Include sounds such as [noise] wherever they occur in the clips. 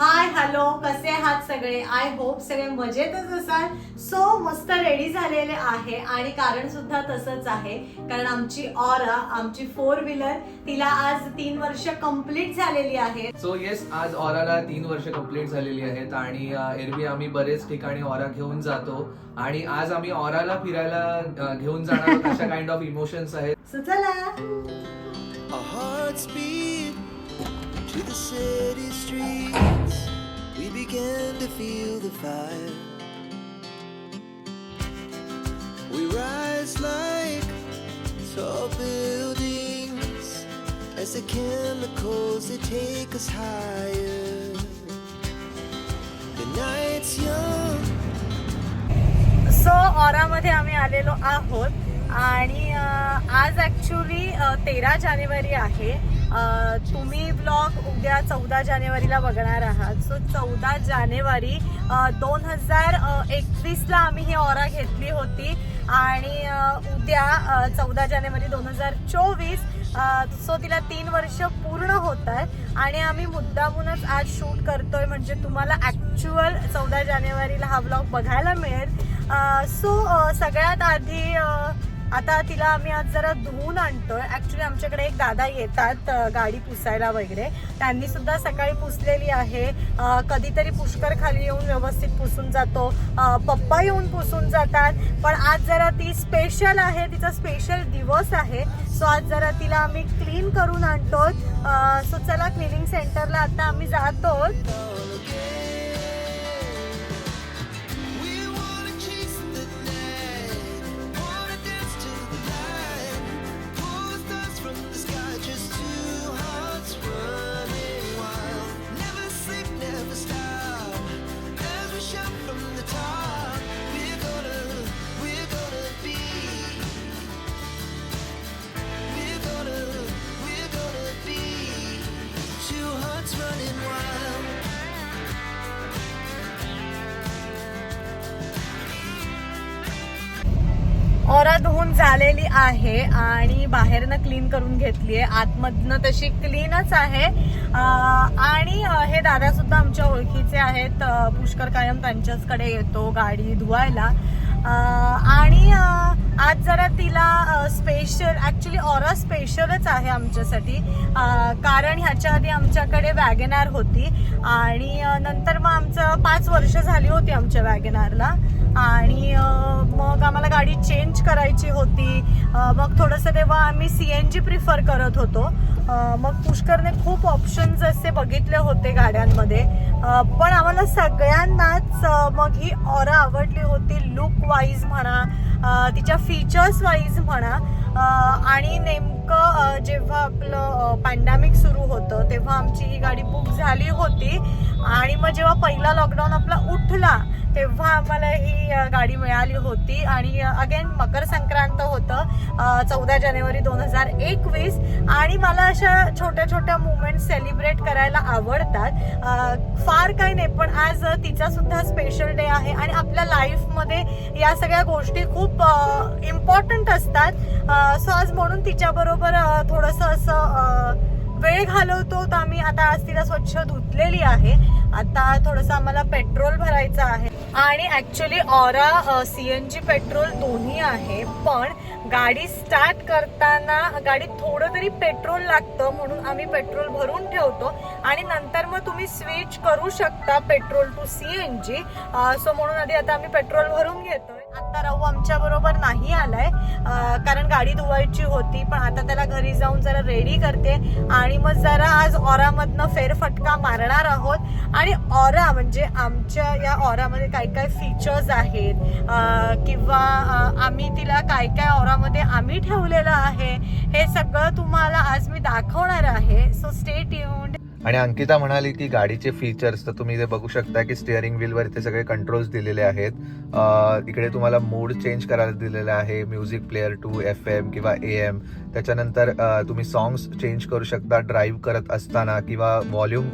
Hi hello कसे आहात सगळे? आय होप सगळे मजेतच असाल. सो मस्त रेडी झालेले आहे आणि कारण सुद्धा तसंच आहे. कारण आमची ऑरा आमची फोर व्हीलर तिला आज तीन वर्ष कंप्लीट झालेली आहे. सो येस आज ऑराला तीन वर्ष कंप्लीट झालेली आहेत आणि अ, एरवी आम्ही बरेच ठिकाणी ऑरा घेऊन जातो. आणि आज आम्ही ऑराला फिरायला अ, घेऊन जाणार आहोत. अशा काइंड ऑफ इमोशन्स आहेत. सो चला. Our hearts beat to the city streets. We began to feel the fire. We rise like tall buildings as the chemicals they take us higher. The night's young. So ऑरामध्ये आम्ही आलेलो आहोत आणि आज actually तेरा जानेवारी आहे तुम्ही blog उद्या चौदा जानेवारीला बघणार आहात. सो चौदा जानेवारी दोन हजार एकवीसला आम्ही ही ऑरा घेतली होती. आणि उद्या चौदा जानेवारी दोन हजार चोवीस सो तिला तीन वर्ष पूर्ण होत आहेत. आणि आम्ही मुद्दामूनच आज शूट करतोय. म्हणजे तुम्हाला ॲक्च्युअल चौदा जानेवारीला हा ब्लॉग बघायला मिळेल. सो सगळ्यात आधी आता तिला आम्ही आज जरा धुवून आणतोय. ऍक्च्युली आमच्याकडे एक दादा येतात गाडी पुसायला वगैरे. त्यांनी सुद्धा सकाळी पुसलेली आहे. कधीतरी पुष्कर खाली येऊन व्यवस्थित पुसून जातो. पप्पा येऊन पुसून जातात. पण आज जरा ती स्पेशल आहे. तिचा स्पेशल दिवस आहे. सो आज जरा तिला आम्ही क्लीन करून आणतो सो चला क्लिनिंग सेंटरला आता आम्ही जातो ओरा धुवून झालेली आहे आणि बाहेरनं क्लीन करून घेतली आहे. आतमधनं तशी क्लीनच आहे. आणि हे दादा सुद्धा आमच्या ओळखीचे आहेत. पुष्कर कायम त्यांच्याचकडे येतो गाडी धुवायला. आणि आज जरा तिला स्पेशल ऍक्च्युली ऑरा स्पेशलच आहे आमच्यासाठी. कारण ह्याच्या आधी आमच्याकडे वॅगनार होती. आणि नंतर मग आमचं पाच वर्ष झाली होती आमच्या वॅगनारला आणि मग आम्हाला गाडी चेंज करायची होती. मग थोडंसं तेव्हा आम्ही सी एन जी प्रिफर करत होतो. मग पुष्करने खूप ऑप्शन्स असे बघितले होते गाड्यांमध्ये. पण आम्हाला सगळ्यांनाच मग ही ऑरा आवडली होती लुक वाईज म्हणा तिच्या फीचर्स वाईज म्हणा आणि नेमकं जेव्हा आपलं पॅन्डेमिक सुरू होतं तेव्हा आमची ही गाडी बुक झाली होती. आणि मग जेव्हा पहिला लॉकडाऊन आपला उठला तेव्हा आम्हाला ही गाडी मिळाली होती. आणि अगेन मकर संक्रांत होतं चौदा जानेवारी दोन हजार एकवीस. आणि मला अशा छोट्या छोट्या मुवमेंट सेलिब्रेट करायला आवडतात. फार काही नाही पण आज तिचा सुद्धा स्पेशल डे आहे आणि आपल्या लाईफमध्ये या सगळ्या गोष्टी खूप इम्पॉर्टंट असतात. सो आज म्हणून तिच्याबरोबर थोडंसं असं वेळ घालवतो तर आम्ही आता आज तिला स्वच्छ धुतलेली आहे. आता थोडंसं आम्हाला पेट्रोल भरायचं आहे. आणि ऍक्च्युली ऑरा सीएनजी पेट्रोल दोन्ही आहे. पण गाडी स्टार्ट करताना गाडीत थोडं तरी पेट्रोल लागतं म्हणून आम्ही पेट्रोल भरून ठेवतो. आणि नंतर मग तुम्ही स्विच करू शकता पेट्रोल टू सीएनजी सो म्हणून आधी आता आम्ही पेट्रोल भरून घेतोय. आता राहू आमच्या बरोबर नाही आलाय. कारण गाडी धुवायची होती पण आता त्याला घरी जाऊन जरा रेडी करते. आणि मग जरा आज ऑरामधनं फेरफटका मारणार आहोत. आणि ऑरा म्हणजे आमच्या या ऑरामध्ये काय काय फीचर्स आहेत? किंवा आम्ही तिला काय काय ऑरामध्ये आम्ही ठेवलेलं आहे? हे सगळं तुम्हाला आज मी दाखवणार आहे. सो स्टे ट्यून्ड आणि अंकिता म्हणाली की गाडीचे फीचर्स तर तुम्ही इथे बघू शकता की स्टिअरिंग व्हीलवर इथे सगळे कंट्रोल्स दिलेले आहेत. इकडे तुम्हाला मूड चेंज करायला दिलेला आहे. Music player to F M किंवा ए एम त्याच्यानंतर तुम्ही सॉंग्स चेंज करू शकता ड्राईव्ह करत असताना किंवा व्हॉल्यूम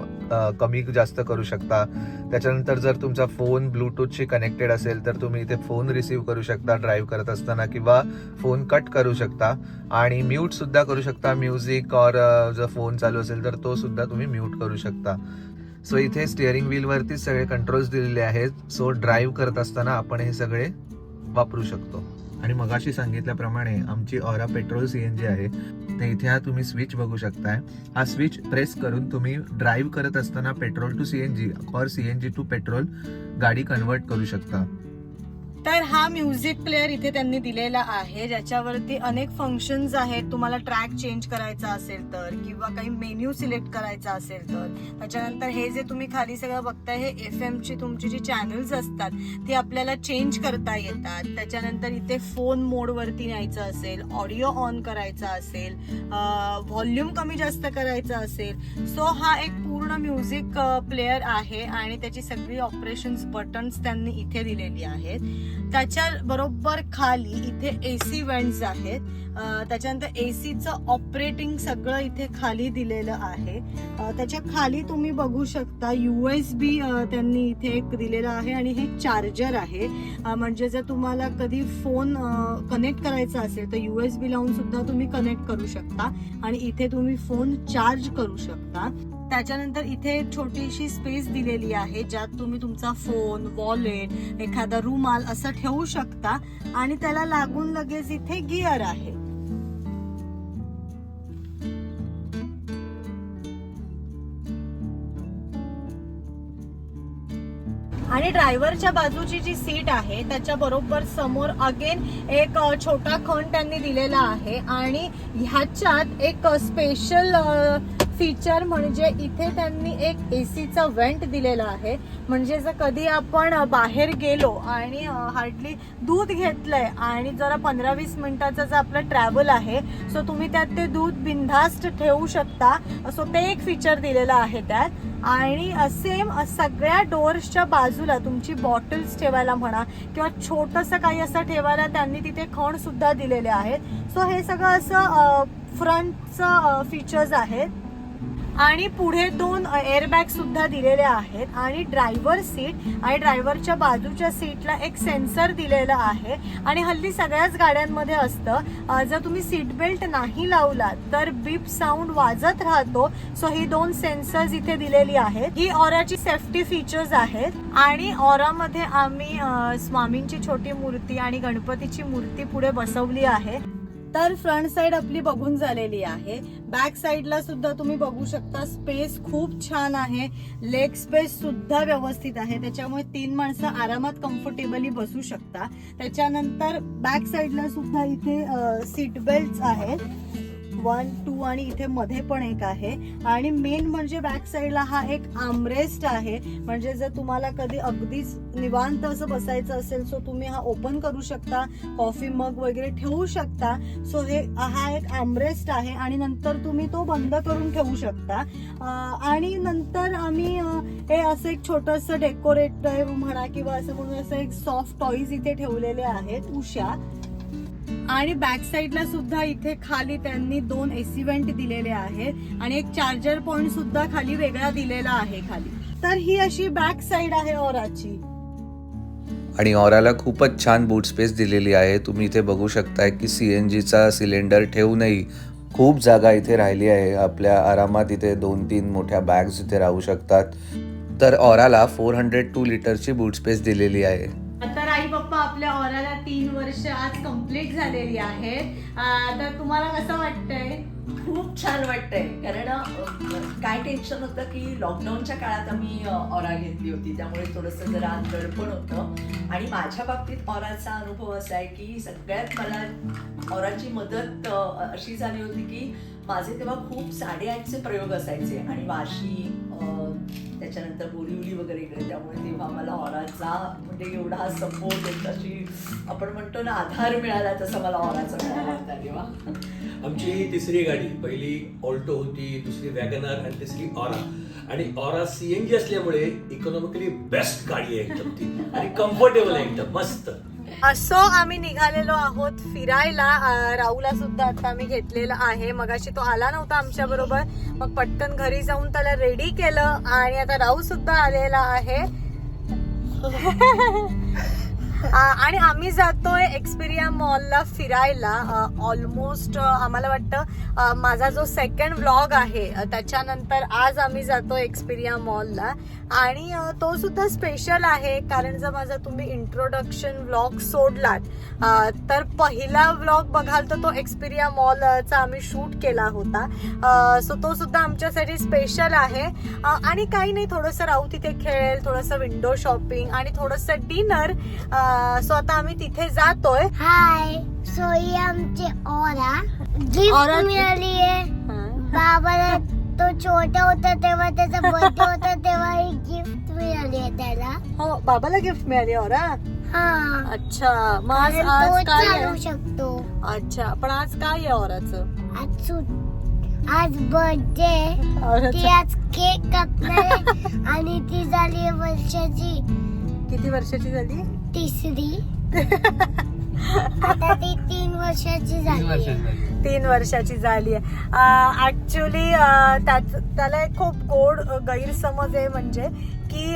कमी जास्त करू शकता. त्याच्यानंतर जर तुमचा फोन ब्लूटूथशी कनेक्टेड असेल तर तुम्ही इथे फोन रिसीव्ह करू शकता ड्राईव्ह करत असताना किंवा फोन कट करू शकता. आणि म्यूट सुद्धा करू शकता म्युझिक और जर फोन चालू असेल तर तो सुद्धा तुम्ही म्यूट करू शकता. सो इथे स्टिअरिंग व्हील वरती सगळे कंट्रोल्स दिलेले आहेत. सो ड्राईव्ह करत असताना आपण हे सगळे वापरू शकतो. आणि मगाशी सांगितल्याप्रमाणे आमची Aura petrol C N G आहे. तर इथे हा तुम्ही स्विच बघू शकताय. हा स्विच प्रेस करून तुम्ही ड्राईव्ह करत असताना petrol to C N G or CNG to petrol गाडी कन्वर्ट करू शकता. तर हा म्युझिक प्लेअर इथे त्यांनी दिलेला आहे ज्याच्यावरती अनेक फंक्शन्स आहेत. तुम्हाला ट्रॅक चेंज करायचा असेल तर किंवा काही मेन्यू सिलेक्ट करायचा असेल तर. त्याच्यानंतर हे जे तुम्ही खाली सगळं बघताय हे एफ ची तुमची जी चॅनल्स असतात ती आपल्याला चेंज करता येतात. त्याच्यानंतर इथे फोन मोड वरती न्यायचं असेल ऑडिओ ऑन करायचा असेल व्हॉल्यूम कमी जास्त करायचा असेल. सो हा एक पूर्ण म्युझिक प्लेअर आहे आणि त्याची सगळी ऑपरेशन्स बटन्स त्यांनी इथे दिलेली आहेत. त्याच्या बरोबर खाली इथे एसी वेंट्स आहेत. त्याच्यानंतर एसीचं ऑपरेटिंग सगळं इथे खाली दिलेलं आहे. त्याच्याखाली तुम्ही बघू शकता एस बी त्यांनी इथे एक दिलेलं आहे आणि हे चार्जर आहे. म्हणजे जर तुम्हाला कधी फोन कनेक्ट करायचा असेल तर एस बी लावून सुद्धा तुम्ही कनेक्ट करू शकता. आणि इथे तुम्ही फोन चार्ज करू शकता. त्याच्यानंतर इथे छोटीशी स्पेस दिलेली आहे ज्यात तुम्ही तुमचा फोन वॉलेट एखादा रुमाल असं ठेवू शकता. आणि त्याला लागून लगेच इथे गिअर आहे. आणि ड्रायव्हरच्या बाजूची जी सीट आहे त्याच्या बरोबर समोर अगेन एक छोटा खण त्यांनी दिलेला आहे. आणि ह्याच्यात एक स्पेशल फीचर म्हणजे इथे त्यांनी एक एसीचा वेंट दिलेला आहे. म्हणजे जर कधी आपण बाहेर गेलो आणि हार्डली दूध घेतलंय आणि जरा पंधरा वीस मिनिटाचं जर आपलं ट्रॅव्हल आहे सो तुम्ही त्यात ते दूध बिनधास्त ठेवू शकता. सो ते एक फीचर दिलेलं आहे त्यात. आणि सेम सगळ्या डोअर्सच्या बाजूला तुमची बॉटल्स ठेवायला म्हणा किंवा छोटंसं काही असं ठेवायला त्यांनी तिथे खण सुद्धा दिलेले आहेत. सो हे सगळं असं फ्रंटचं फीचर्स आहेत. आणि पुढे दोन एअरबॅग सुद्धा दिलेले आहेत आणि ड्रायव्हर सीट आणि ड्रायव्हरच्या बाजूच्या सीटला एक सेन्सर दिलेला आहे. आणि हल्ली सगळ्याच गाड्यांमध्ये असतं जर तुम्ही सीट बेल्ट नाही लावला तर बीप साऊंड वाजत राहतो. सो ही दोन सेन्सर्स इथे दिलेली आहेत. ही ऑराची सेफ्टी फीचर्स आहेत. आणि ऑरामध्ये आम्ही स्वामींची छोटी मूर्ती आणि गणपतीची मूर्ती पुढे बसवली आहे. तर फ्रंट साइड आपली बघून झालेली आहे. बॅक साइडला सुद्धा तुम्ही बघू शकता स्पेस खूप छान आहे. लेग स्पेस सुद्धा व्यवस्थित आहे. त्याच्यामुळे तीन माणसं आरामात कम्फर्टेबली बसू शकता. त्याच्यानंतर बॅक साइडला सुद्धा इथे सीट बेल्ट आहेत. वन टू आणि इथे मध्ये पण एक आहे. आणि मेन म्हणजे बॅक साईडला हा एक आमरेस्ट आहे. म्हणजे जर तुम्हाला कधी अगदीच निवांत असं बसायचं असेल सो तुम्ही हा ओपन करू शकता. कॉफी मग वगैरे ठेवू शकता. सो हे हा एक आमरेस्ट आहे आणि नंतर तुम्ही तो बंद करून ठेवू शकता. आणि नंतर आम्ही हे असं एक छोटंसं डेकोरेटिव्ह म्हणा किंवा असं म्हणून असं एक सॉफ्ट टॉईज इथे ठेवलेले आहेत उषा आणि बॅक साईडला सुद्धा इथे खाली त्यांनी दोन एसी वेंट दिलेले आहेत. आणि एक चार्जर पॉइंट सुद्धा खाली वेगळा दिलेला आहे खाली. तर ही अशी बॅक साईड आहे ओराची आणि ऑराला खूपच छान बूट स्पेस दिलेली आहे. तुम्ही इथे बघू शकताय की सी एन जीचा सिलेंडर ठेवूनही खूप जागा इथे राहिली आहे. आपल्या आरामात इथे दोन तीन मोठ्या बॅग्स इथे राहू शकतात. तर ऑराला फोर हंड्रेड टू लिटरची बूट स्पेस दिलेली आहे. आपल्या तीन वर्ष आज कंप्लीट झालेली आहे. तर तुम्हाला कसं वाटतंय? खूप छान वाटतंय. कारण काय टेन्शन होतं की लॉकडाऊनच्या काळात आम्ही ऑरा घेतली होती. त्यामुळे थोडंसं जरा दडपण होतं. आणि माझ्या बाबतीत ऑराचा अनुभव असा आहे की सगळ्यात मला ऑराची मदत अशी झाली होती की माझे तेव्हा खूप साडेआठचे प्रयोग असायचे आणि वाशी त्याच्यानंतर बोरिवली वगैरे इकडे त्यामुळे तेव्हा मला ऑराचा म्हणजे एवढा सपोर्ट एक अशी आपण म्हणतो ना आधार मिळाला तसा मला ऑराचा मिळाला होता तेव्हा. आमची ही तिसरी गाडी पहिली ऑल्टो होती दुसरी वॅगनर आणि तिसरी ऑरा. आणि ऑरा सीएनजी असल्यामुळे इकॉनॉमिकली बेस्ट गाडी आहे एकदम ती. आणि कम्फर्टेबल आहे एकदम मस्त. असो आम्ही निघालेलो आहोत फिरायला. राहूला सुद्धा आता आम्ही घेतलेला आहे. मगाशी तो आला नव्हता आमच्या बरोबर. मग पटकन घरी जाऊन त्याला रेडी केलं आणि आता राहू सुद्धा आलेला आहे. [laughs] आणि आम्ही जातोय एक्सपिरिया मॉलला फिरायला. ऑलमोस्ट आम्हाला वाटतं माझा जो सेकंड व्लॉग आहे त्याच्यानंतर आज आम्ही जातो एक्सपिरिया मॉलला आणि तो सुद्धा स्पेशल आहे कारण जर माझा तुम्ही इंट्रोडक्शन व्लॉग सोडलात तर पहिला व्लॉग बघाल तर तो एक्सपिरिया मॉलचा आम्ही शूट केला होता. सो तो सुद्धा आमच्यासाठी स्पेशल आहे. आणि काही नाही थोडंसं राहू तिथे खेळेल थोडंसं विंडो शॉपिंग आणि थोडंसं डिनर सो आता आम्ही तिथे जातोय. हाय सो ही आमची ओरा गिफ्ट ओरा- मिळाली आहे. बाबाला तो छोटा होता तेव्हा त्याचा [laughs] बर्थडे होता तेव्हा ही गिफ्ट मिळाली आहे त्याला. हो बाबाला गिफ्ट मिळाली ओरा हा. अच्छा मग आज आज काय चालू आहे? शकतो. अच्छा पण आज काय आहे ओराचं आज सुट आज बर्थडे ती आज केक कापणार आहे. [laughs] आणि ती झाली आहे वर्षाची. किती वर्षाची झाली? तिसरी. [laughs] आता ती तीन वर्षाची झाली. तीन वर्षाची झाली आहे. ऍक्च्युली त्याला एक खूप गोड अ, गैरसमज आहे म्हणजे की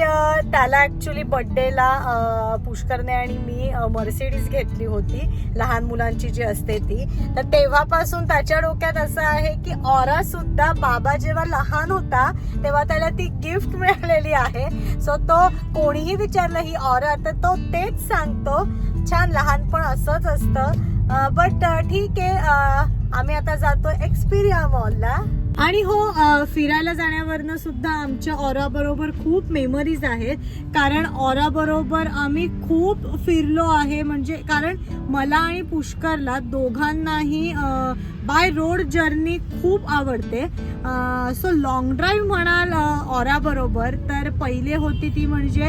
त्याला ऍक्च्युली बर्थडेला पुष्करने आणि मी मर्सिडीज घेतली होती लहान मुलांची जी असते ती. तर तेव्हापासून त्याच्या डोक्यात असं आहे की ऑरा सुद्धा बाबा जेव्हा लहान होता तेव्हा त्याला ती गिफ्ट मिळालेली आहे. सो तो कोणीही विचारलं ही ऑरा तर तो तेच सांगतो. छान लहानपण असंच असतं. बट ठीक आहे आम्ही आता जातो एक्सपिरिया मॉलला आणि हो फिरायला जाण्यावरनं सुद्धा आमच्या ऑरा बरोबर खूप मेमरीज आहेत. कारण ऑरा बरोबर आम्ही खूप फिरलो आहे. म्हणजे कारण मला आणि पुष्करला दोघांनाही बाय रोड जर्नी खूप आवडते. सो लॉंग ड्राईव्ह म्हणाल ऑरा बरोबर तर पहिले होती ती म्हणजे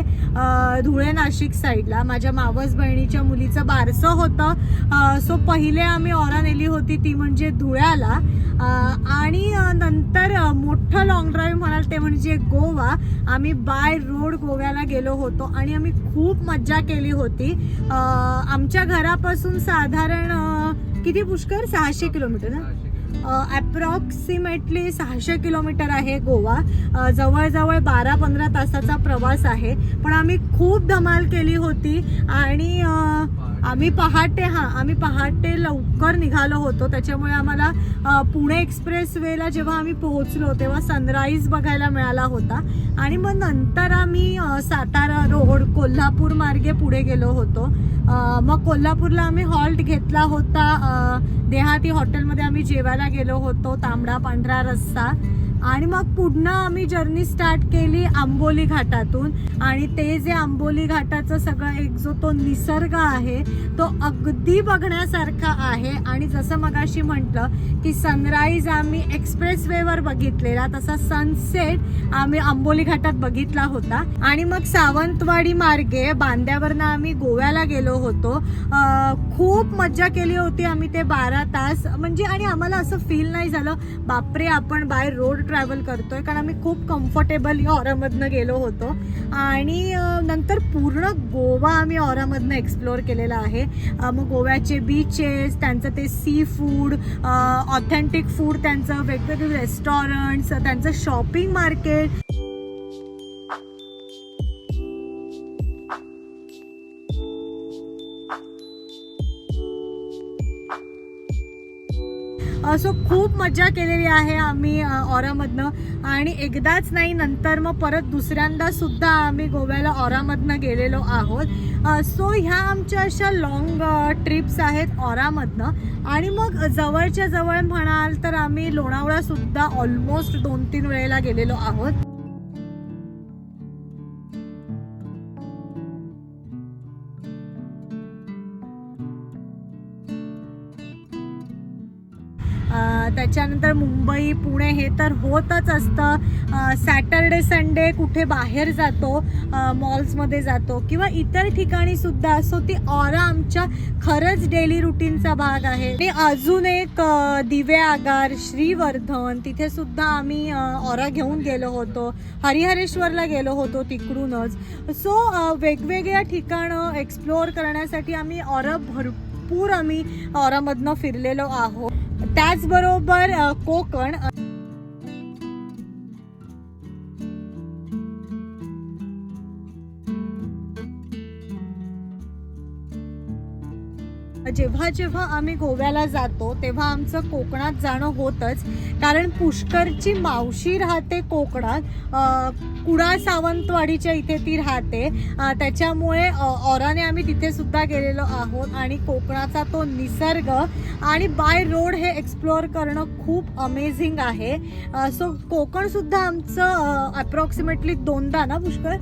धुळे नाशिक साईडला माझ्या मावस बहिणीच्या मुलीचं बारसं होतं. सो पहिले आम्ही ऑरा नेली होती ती म्हणजे धुळ्याला. आणि नंतर मोठं लॉंग ड्राईव्ह म्हणाल ते म्हणजे गोवा. आम्ही बाय रोड गोव्याला गेलो होतो आणि आम्ही खूप मज्जा केली होती. आमच्या घरापासून साधारण किती पुष्कर? सहाशे किलोमीटर ना? अप्रॉक्सिमेटली सहाशे किलोमीटर आहे गोवा. जवळजवळ बारा पंधरा तासाचा प्रवास आहे. पण आम्ही खूप धमाल केली होती आणि आम्ही पहाटे हां आम्ही पहाटे लवकर निघालो होतो. त्याच्यामुळे आम्हाला पुणे एक्सप्रेस वेला जेव्हा आम्ही पोहोचलो तेव्हा सनराईज बघायला मिळाला होता. आणि मग नंतर आम्ही सातारा रोड कोल्हापूर मार्गे पुढे गेलो होतो. मग कोल्हापूरला आम्ही हॉल्ट घेतला होता. देहाती हॉटेलमध्ये आम्ही जेवायला गेलो होतो. तांबडा पांढरा रस्सा. आणि मग पुन्हा आम्ही जर्नी स्टार्ट केली आंबोली घाटातून. आणि ते जे आंबोली घाटाचं सगळं एक जो तो निसर्ग आहे तो अगदी बघण्यासारखा आहे. आणि जसं मगाशी म्हटलं की सनराईज आम्ही एक्सप्रेस वेवर बघितलेला तसा सनसेट आम्ही आंबोली घाटात बघितला होता. आणि मग सावंतवाडी मार्गे बांद्यावरनं आम्ही गोव्याला गेलो होतो. खूप मज्जा केली होती आम्ही ते बारा तास. म्हणजे आणि आम्हाला असं फील नाही झालं बापरे आपण बाय रोड ट्रॅव्हल करतोय. कारण आम्ही खूप कम्फर्टेबल ऑरामधनं गेलो होतो. आणि नंतर पूर्ण गोवा आम्ही ऑरामधनं एक्सप्लोअर केलेला आहे. मग गोव्याचे बीचेस त्यांचं ते सी फूड ऑथेंटिक फूड त्यांचं वेगवेगळे रेस्टॉरंट्स त्यांचं शॉपिंग मार्केट असो खूप मजा केलेली आहे आम्ही अ, ऑरामधनं आणि एकदाच नाही नंतर मग परत दुसऱ्यांदा सुद्धा आम्ही गोव्याला ऑरामधनं गेलेलो आहोत. सो ह्या आमच्या अशा लॉंग ट्रिप्स आहेत ऑरामधनं आणि मग जवळच्या जवळ म्हणाल तर आम्ही लोणावळासुद्धा ऑलमोस्ट दोन तीन वेळेला गेलेलो आहोत. त्याच्यानंतर मुंबई पुणे हे तर होतच असतं. सॅटरडे संडे कुठे बाहेर जातो मॉल्समध्ये जातो किंवा इतर ठिकाणी सुद्धा. असो ती ऑरा आमच्या खरंच डेली रुटीनचा भाग आहे. आणि अजून एक दिवे आगार श्रीवर्धन तिथे सुद्धा आम्ही ऑरा घेऊन गेलो होतो. हरिहरेश्वरला गेलो होतो तिकडूनच. सो वेगवेगळ्या ठिकाणं एक्सप्लोअर करण्यासाठी आम्ही ऑरा भरपूर आम्ही ऑरामधनं फिरलेलो आहोत. त्याचबरोबर कोकण जेव्हा जेव्हा आम्ही गोव्याला जातो तेव्हा आमचं कोकणात जाणं होतच. कारण पुष्करची मावशी राहते कोकणात. कुडा सावंतवाडीच्या इथे ती राहते. त्याच्यामुळे औराने ऑराने आम्ही तिथे सुद्धा गेलेलो आहोत. आणि कोकणाचा तो निसर्ग आणि बाय रोड हे एक्सप्लोअर करणं खूप अमेझिंग आहे. सो कोकणसुद्धा आमचं अप्रॉक्सिमेटली दोनदा ना पुष्कर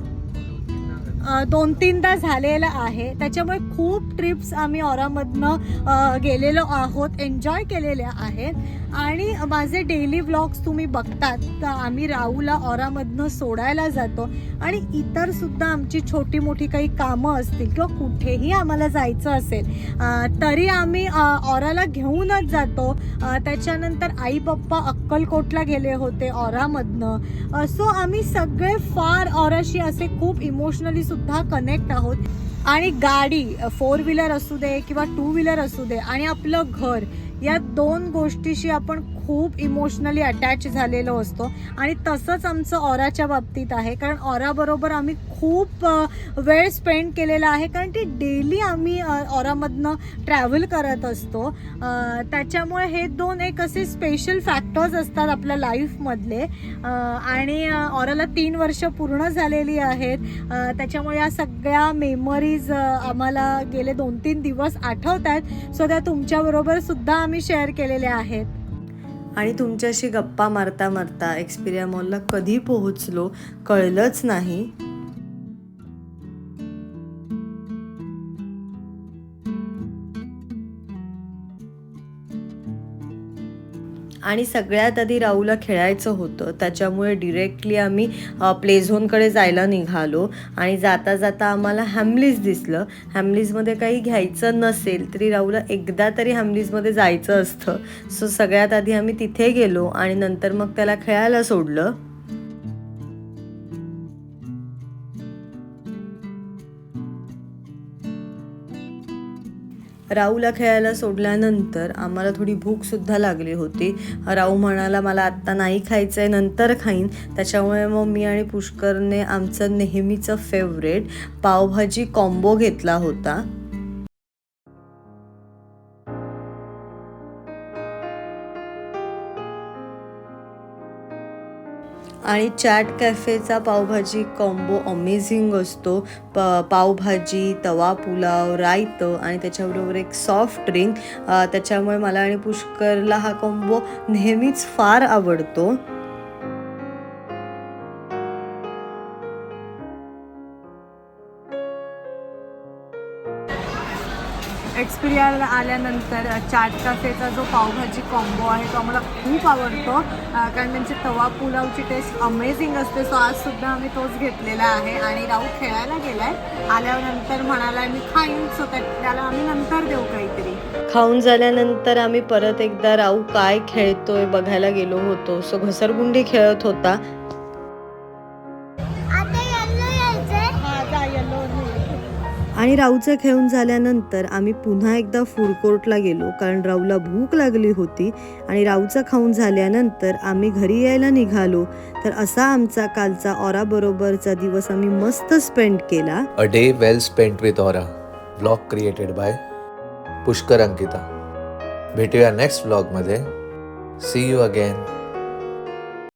दोन तीनदा झालेलं आहे. त्याच्यामुळे खूप ट्रिप्स आम्ही ऑरामधनं गेलेलो आहोत. एन्जॉय केलेल्या आहेत. आणि माझे डेली व्लॉग्स तुम्ही बघतात तर आम्ही राहूला ऑरामधनं सोडायला जातो. आणि इतर सुद्धा आमची छोटी मोठी काही कामं असतील किंवा कुठेही आम्हाला जायचं असेल तरी आम्ही औराला ऑराला घेऊनच जातो. त्याच्यानंतर आई पप्पा अक्कलकोटला गेले होते ऑरामधनं सो आम्ही सगळे फार ऑराशी असे खूप इमोशनली सुद्धा कनेक्ट आहोत. आणि गाडी फोर व्हीलर असू दे किंवा टू व्हीलर असू दे आणि आपलं घर या दोन गोष्टीशी आपण खूप इमोशनली अटॅच झालेलो असतो. आणि तसंच आमचं ऑराच्या बाबतीत आहे. कारण ऑराबरोबर आम्ही खूप वेळ स्पेंड केलेला आहे. कारण ती डेली आम्ही ऑरामधनं ट्रॅव्हल करत असतो. त्याच्यामुळे हे दोन एक असे स्पेशल फॅक्टर्स असतात आपल्या लाईफमधले आणि ऑराला तीन वर्ष पूर्ण झालेली आहेत. त्याच्यामुळे या सगळ्या मेमरीज आम्हाला गेले दोन तीन दिवस आठवत आहेत. सो त्या तुमच्याबरोबर सुद्धा मी शेअर केलेल्या आहेत. आणि तुमच्याशी गप्पा मारता मारता एक्सपिरिया मॉलला कधी पोहोचलो कळलंच नाही. आणि सगळ्यात आधी राहूला खेळायचं होतं. त्याच्यामुळे डिरेक्टली आम्ही प्ले झोनकडे जायला निघालो. आणि जाता जाता आम्हाला हॅमलीज दिसलं. हॅमलीजमध्ये काही घ्यायचं नसेल तरी राहूला एकदा तरी हॅमलीजमध्ये जायचं असतं. सो सगळ्यात आधी आम्ही तिथे गेलो आणि नंतर मग त्याला खेळायला सोडलं. राहूला खेळायला सोडल्यानंतर आम्हाला थोडी भूकसुद्धा लागली होती. राहू म्हणाला मला आत्ता नाही खायचं आहे नंतर खाईन. त्याच्यामुळे मग मी आणि पुष्करने आमचं नेहमीचं फेवरेट पावभाजी कॉम्बो घेतला होता. आणि चॅट कॅफेचा पावभाजी कॉम्बो अमेझिंग असतो. प पावभाजी तवा पुलाव रायतं आणि त्याच्याबरोबर एक सॉफ्ट ड्रिंक त्याच्यामुळे मला आणि पुष्करला हा कॉम्बो नेहमीच फार आवडतो. आल्यानंतर चाट कफेचा जो पावभाजी कॉम्बो आहे तो आम्हाला खूप आवडतो. कारण त्यांची तवा पुलावची टेस्ट अमेझिंग असते. सो आज सुद्धा आम्ही तोच घेतलेला आहे. आणि राहू खेळायला गेलाय. आहे आल्यानंतर म्हणाला मी खाईन. सो त्याला आम्ही नंतर देऊ काहीतरी. खाऊन झाल्यानंतर आम्ही परत एकदा राऊ काय खेळतोय बघायला गेलो होतो. सो घसरगुंडी खेळत होता. आणि राऊचं खेळून झाल्यानंतर आम्ही पुन्हा एकदा फूड कोर्टला गेलो कारण राऊला भूक लागली होती आणि राऊचं खाऊन झाल्यानंतर आम्ही घरी यायला निघालो. तर असा आमचा कालचा ऑराबरोबरचा दिवस आम्ही मस्त स्पेंड केला. A day well spent with Aura blog created by Pushkar Ankita भेटूया नेक्स्ट ब्लॉगमध्ये सी यू अगेन